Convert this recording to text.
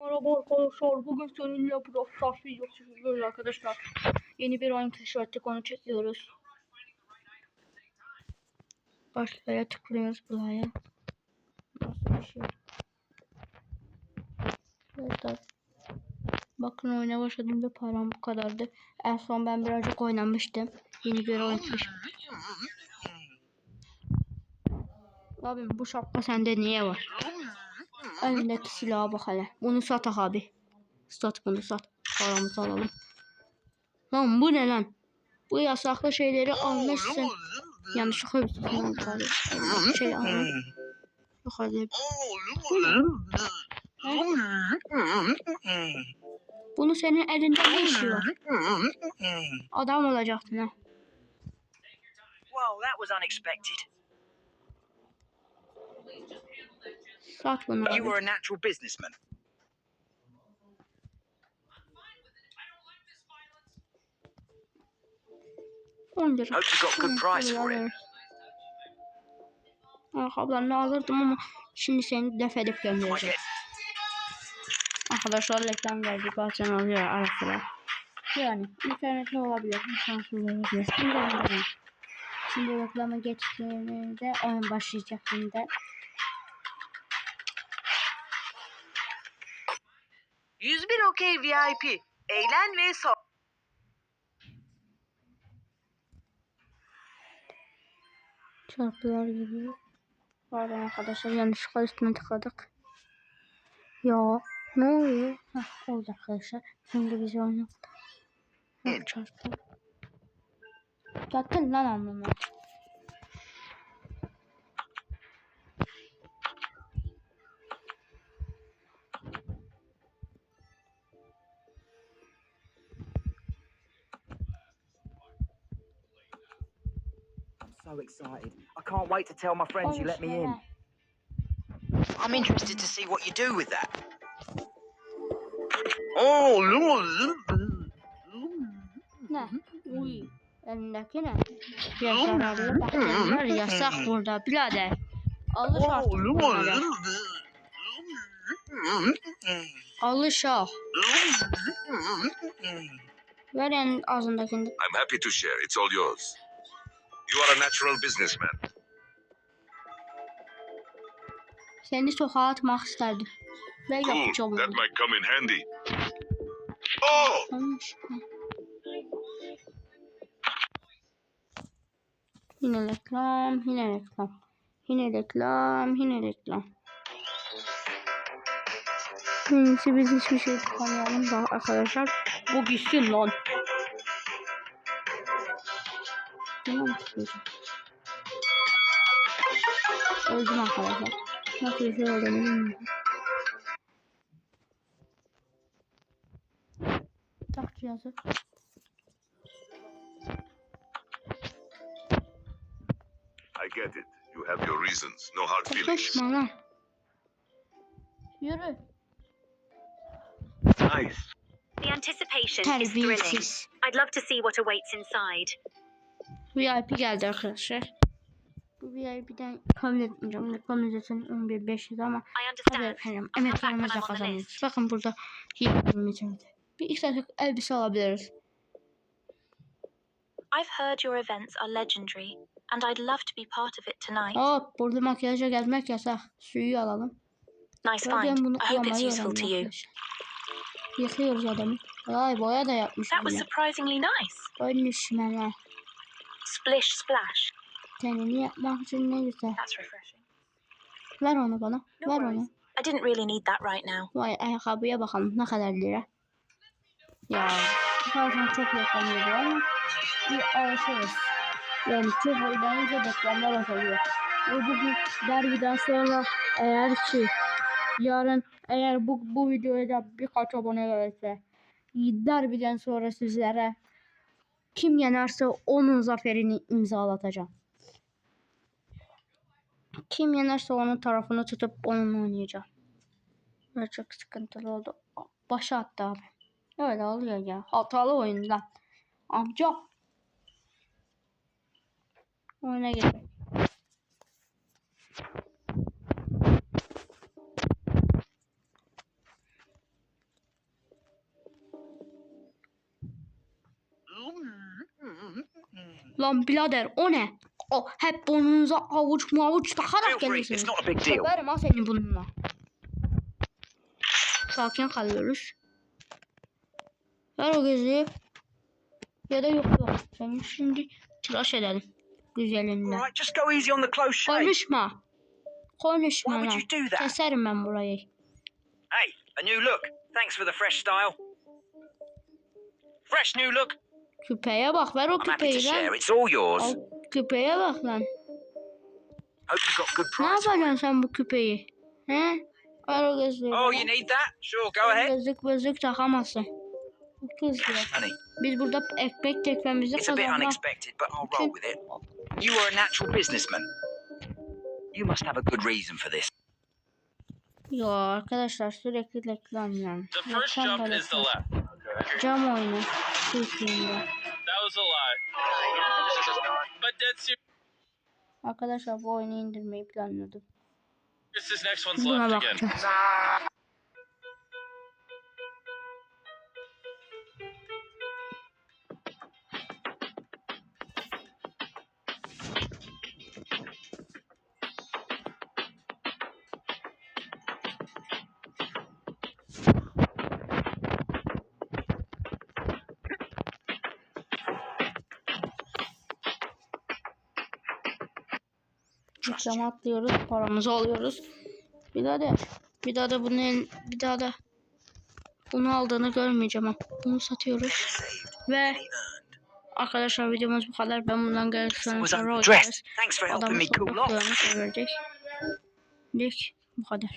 Merhaba arkadaşlar. Bugün seninle Brawl videosu çekiyoruz arkadaşlar. Yeni bir oyun keşfettik onu çekiyoruz. Başlaya tıklıyoruz buraya. Nasıl bir şey? Evet. Bakın oyuna başladığımda param bu kadardı. En son ben birazcık oynamıştım. Yeni bir oyun keşfettik. Abim bu şapka sende niye var? Elindeki silaha bak hele. Bunu sat abi. Sat bunu sat. Paramızı alalım. Lan bu ne lan? Bu yasaklı şeyleri almışsın. Yanlışlıkla bir. Şey aldım. Yok hadi. Bunu senin elinde ne işi var? Adam olacaktın ha. Well, that was unexpected. Sat bunu You were a natural businessman. On lira. Hope you got good price for it. Ayakkabılarını alırdım ama şimdi seni def edip göndereceğim. Arkadaşlar reklam geldi bazen oluyor ara sıra. Yani internette olabilir, imkansız olabilir. Şimdi. Şimdi reklama geçtiğimizde oyun başlayacak şimdi. 101 Okey VIP. Eğlen ve sor. Çarpılar geliyor. Pardon arkadaşlar yanlışlıkla üstüne tıkladık. Ya ne oluyor? Heh, oldu arkadaşlar. Şimdi biz Heh, çarptı. Zaten lan anlamı. So excited. I can't wait to tell my friends you let me in. I'm interested to see what you do with that. Oh, Ne? Uy. Elindeki ne? Ya zararlı bakteriler yasak burada birader. Alış artık bunları. Alış ah. al. Ver en ağzındakini. I'm happy to share. It's all yours. You are a natural businessman. Seni sokağa atmak isterdim. Ve Cool. yapacağım That onu. might come in handy. Oh! Olmuş. Yine reklam, yine reklam. Yine reklam, yine reklam. İyisi biz hiçbir şey tıklamayalım da arkadaşlar. Bu gitsin lan. Mı tıklayacağım? Öldüm arkadaşlar. Nasıl bir şey olduğunu bilmiyorum. Tak cihazı. I get it. You have your reasons. No hard feelings. Konuşma lan. Yürü. Nice. The anticipation is thrilling. Terbiyesiz. I'd love to see what awaits inside. VIP geldi arkadaşlar. Bu VIP'den kabul etmeyeceğim. Reklam ücretini 11.500 ama kabul etmeyeceğim. On the kazanıyoruz. Bakın burada 20 içeride. Bir iki tane elbise alabiliriz. I've heard your events are legendary, and I'd love to be part of it tonight. Hop burada makyaja gezmek yasak. Suyu alalım. Nice find. bunu I hope it's useful to you. Yıkıyoruz adamı. Ay boya da yapmış. That was surprisingly nice. Ölmüş meler. Splish splash. Tenini yapmak için ne güzel. That's refreshing. Ver onu bana. No Ver worries. onu. I didn't really need that right now. Vay ayakkabıya bakalım ne kadar lira. Ya zaten çok yakamıyordu ama bir alışırız. Yani çok oynayınca reklamlar azalıyor. Ve bugün derbiden sonra eğer ki yarın eğer bu, bu videoya da birkaç abone gelirse derbiden sonra sizlere kim yenerse onun zaferini imzalatacağım. Kim yenerse onun tarafını tutup onunla oynayacağım. Böyle çok sıkıntılı oldu. Başa attı abi. Öyle oluyor ya. Hatalı oyun lan. Amca. Oyuna gidelim. Oh. Lan birader o ne? O hep burnunuza avuç Feel takarak gelirsiniz. Severim ha seni bununla. Sakin kalıyoruz. Ver o gözlüğü. Ya da yok yok. Seni şimdi tıraş edelim. Güzelinden. Konuşma. Konuşma lan. Keserim ben burayı. Hey, a new look. Thanks for the fresh style. Fresh new look. Küpeye bak ver o I'm happy to küpeyi share. lan. It's all yours. Al küpeye bak lan. Ne yapacaksın sen bu küpeyi? He? Ver o gözlüğü. Oh, you need that? Sure, go ahead. Gözlük gözlük takamazsın. Ya. Honey, Biz burada ekmek tekmemizi it's a bit kazanmak. unexpected, but I'll roll with it. You are a natural businessman. You must have a good reason for this. Yo arkadaşlar sürekli reklam yani. The first Reklam jump da is the reklam. left. Cam oyunu. Türkiye'de. Arkadaşlar bu oyunu indirmeyi planlıyordum. this next one's Buna left Reklama atlıyoruz, paramızı alıyoruz. Bir daha da bir daha da bunu el- bir daha da bunu aldığını görmeyeceğim bunu satıyoruz. Ve arkadaşlar videomuz bu kadar. Ben bundan. Thanks for helping Adamı me cool sokak off. dövmüş verecek. Dik bu kadar.